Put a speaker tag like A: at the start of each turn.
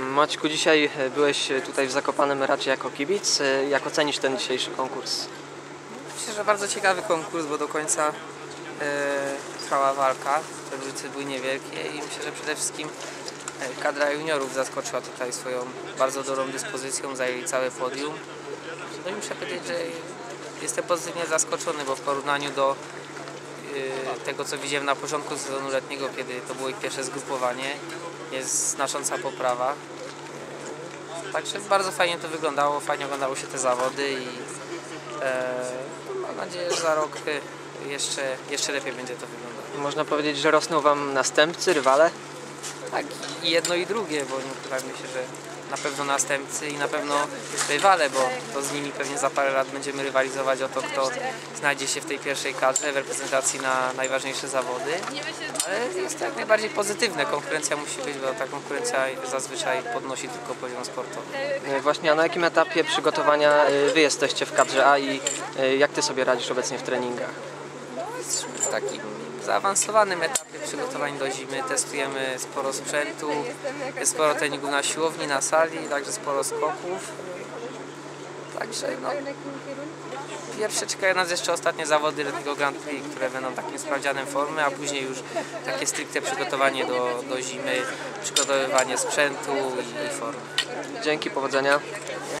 A: Maćku, dzisiaj e, byłeś e, tutaj w Zakopanem raczej jako kibic. E, Jak ocenisz ten dzisiejszy konkurs?
B: Myślę, że bardzo ciekawy konkurs, bo do końca e, trwała walka. Te różnice były niewielkie i myślę, że przede wszystkim kadra juniorów zaskoczyła tutaj swoją bardzo dobrą dyspozycją, zajęli całe podium. No i muszę powiedzieć, że jestem pozytywnie zaskoczony, bo w porównaniu do tego, co widziałem na początku sezonu letniego, kiedy to było ich pierwsze zgrupowanie, jest znacząca poprawa. E, Także bardzo fajnie to wyglądało, fajnie oglądało się te zawody i e, mam nadzieję, że za rok e, jeszcze, jeszcze lepiej będzie to wyglądało.
A: Można powiedzieć, że rosną Wam następcy, rywale?
B: Tak, i jedno i drugie, bo nie ukrywajmy się, że na pewno następcy i na pewno rywale, bo to z nimi pewnie za parę lat będziemy rywalizować o to, kto znajdzie się w tej pierwszej kadrze w reprezentacji na najważniejsze zawody. Ale jest to jak najbardziej pozytywne. Konkurencja musi być, bo ta konkurencja zazwyczaj podnosi tylko poziom sportowy.
A: E, Właśnie, a na jakim etapie przygotowania e, Wy jesteście w kadrze A i e, jak Ty sobie radzisz obecnie w treningach?
B: W takim zaawansowanym etapie przygotowań do zimy. Testujemy sporo sprzętu, sporo treningów na siłowni, na sali, także sporo skoków. Także no, pierwsze czekają nas jeszcze ostatnie zawody letniego Grand Prix, które będą takim sprawdzianem formy, a później już takie stricte przygotowanie do, do zimy, przygotowywanie sprzętu i, i formy.
A: Dzięki, powodzenia.